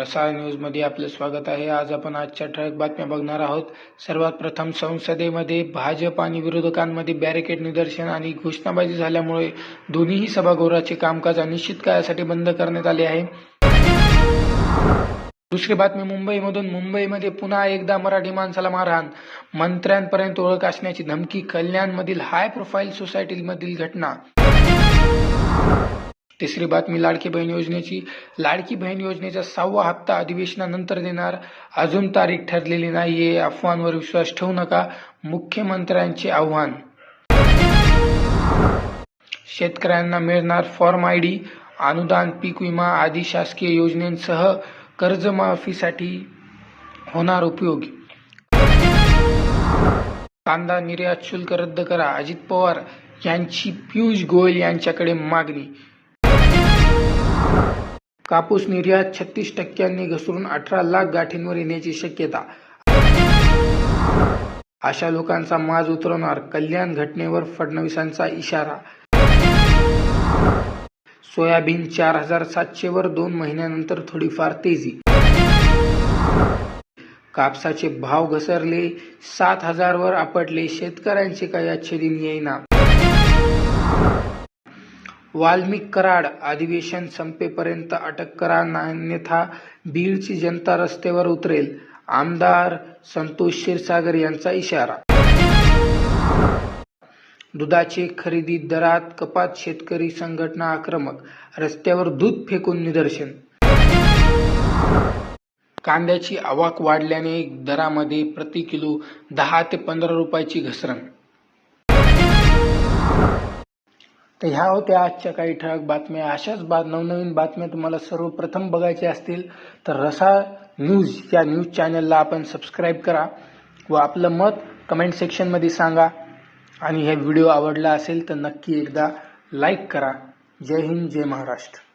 रसाळ न्यूजमध्ये आपलं स्वागत आहे. आज आपण आजच्या ठळक बातम्या बघणार आहोत. सर्वात प्रथम संसदेमध्ये भाजप आणि विरोधकांमध्ये बॅरिकेड निदर्शन आणि घोषणाबाजी झाल्यामुळे दोन्हीही सभागृहाचे कामकाज अनिश्चित काळासाठी बंद करण्यात आले आहे. दुसरी बातमी मुंबईमधून. मुंबईमध्ये पुन्हा एकदा मराठी माणसाला मारहाण. मंत्र्यांपर्यंत ओळख असण्याची धमकी कल्याणमधील हाय प्रोफाईल सोसायटीमधील घटना. तिसरी बातमी लाडकी बहीण योजनेची. लाडकी बहीण योजनेचा सहावा हप्ता अधिवेशनानंतर देणार. अजून तारीख ठरलेली नाहीये. अफवांवर विश्वास ठेवू नका. मुख्यमंत्र्यांचे आव्हान. शेतकऱ्यांना मिळणार फॉर्म आय डी अनुदान पीक विमा आदी शासकीय योजनेसह कर्जमाफीसाठी होणार उपयोग. कांदा निर्यात शुल्क रद्द करा. अजित पवार यांची पियुष गोयल यांच्याकडे मागणी. कापूस निर्यात छत्तीस टक्क्यांनी घसरून अठरा लाख गाठींवर येण्याची शक्यता. अशा लोकांचा माज उतरवणार कल्याण घटनेवर फडणवीसांचा इशारा. सोयाबीन चार हजार सातशे वर दोन महिन्यानंतर थोडीफार तेजी. कापसाचे भाव घसरले सात हजार वर आपटले शेतकऱ्यांचे काही आजचे दिन येईना. वाल्मिक कराड अधिवेशन संपेपर्यंत अटक करा अन्यथा बीडची जनता रस्त्यावर उतरेल. आमदार संतोष क्षीरसागर यांचा इशारा. दुधाचे खरेदी दरात कपात शेतकरी संघटना आक्रमक. रस्त्यावर दूध फेकून निदर्शन. कांद्याची आवक वाढल्याने दरामध्ये प्रति किलो दहा ते पंधरा रुपयाची घसरण. तर ह्या होत्या आजच्या काही ठळक बातम्या. अशाच बा नवनवीन बातम्या तुम्हाला सर्वप्रथम बघायच्या असतील तर रसा न्यूज या न्यूज चॅनलला आपण सबस्क्राईब करा व आपलं मत कमेंट सेक्शनमध्ये सांगा. आणि हे व्हिडिओ आवडला असेल तर नक्की एकदा लाईक करा. जय हिंद जय महाराष्ट्र.